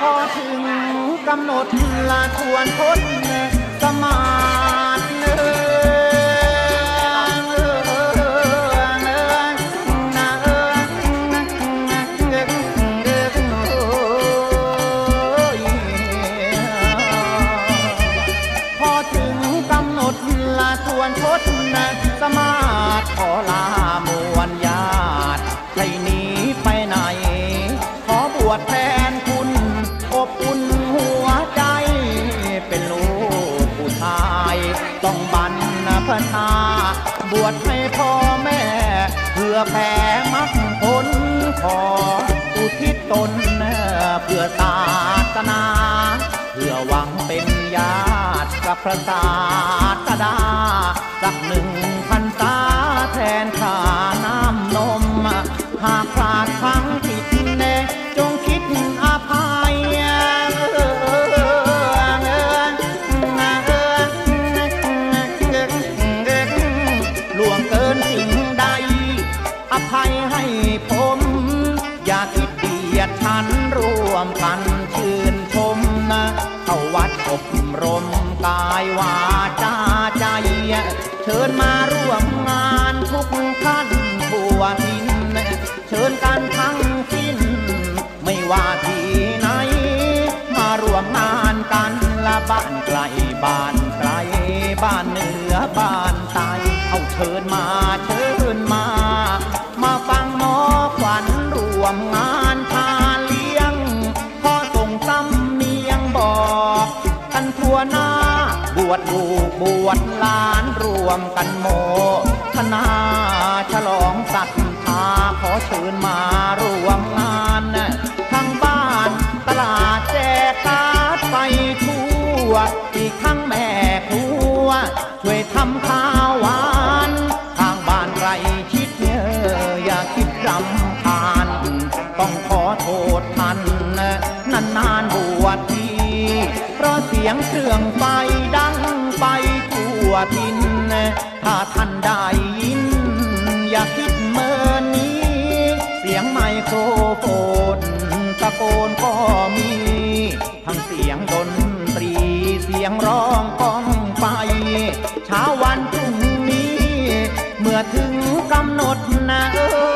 พอถึงกำหนดลาทวนทนสมาธิเนือเอิงเอิงนาเอิงเอิงเอิงโอ้ยพอถึงกำหนดลาทวนทศนสมาธิขอลามวลญาติให้หนีไปไหน ขอบวชแทน ต้องบันพชาบวชให้พ่อแม่ เพื่อแผ่มรรคผลขออุทิศตนเพื่อศาสนา เพื่อหวังเป็นญาติกับพระศาสดา สักหนึ่งพันษาแทนข้าน้ำนม หากพลาดพลัง ภัยให้ผม อย่าคิดเดียดฉันร่วมกันชื่นชมนะเข้าวัดอบรมกายวาจาใจ เชิญมาร่วมงานทุกท่านทั่วทินเชิญกันทั้งสิ้น ไม่ว่าที่ไหน มาร่วมงานกันละบ้านไกลบ้านไกลบ้านเหนือบ้านใต้เอาเชิญมาเชิ วมงานพาเลี้ยงขอส่งสำเนียงบอกกันทั่วหน้า บวชลูกบวชหลานรวมกันโมทนาฉลองศรัทธาขอเชิญมา วัทีเพราะเสียงเครื่องไฟดังไปทั่วทิน ถ้าท่านได้ยิน อย่าคิดเมินนี้ เสียงไมโครโฟนตะโกนก็มี ทั้งเสียงดนตรี เสียงร้องก้องไปเช้าวันพรุ่งนี้ เมื่อถึงกำหนดนะเออ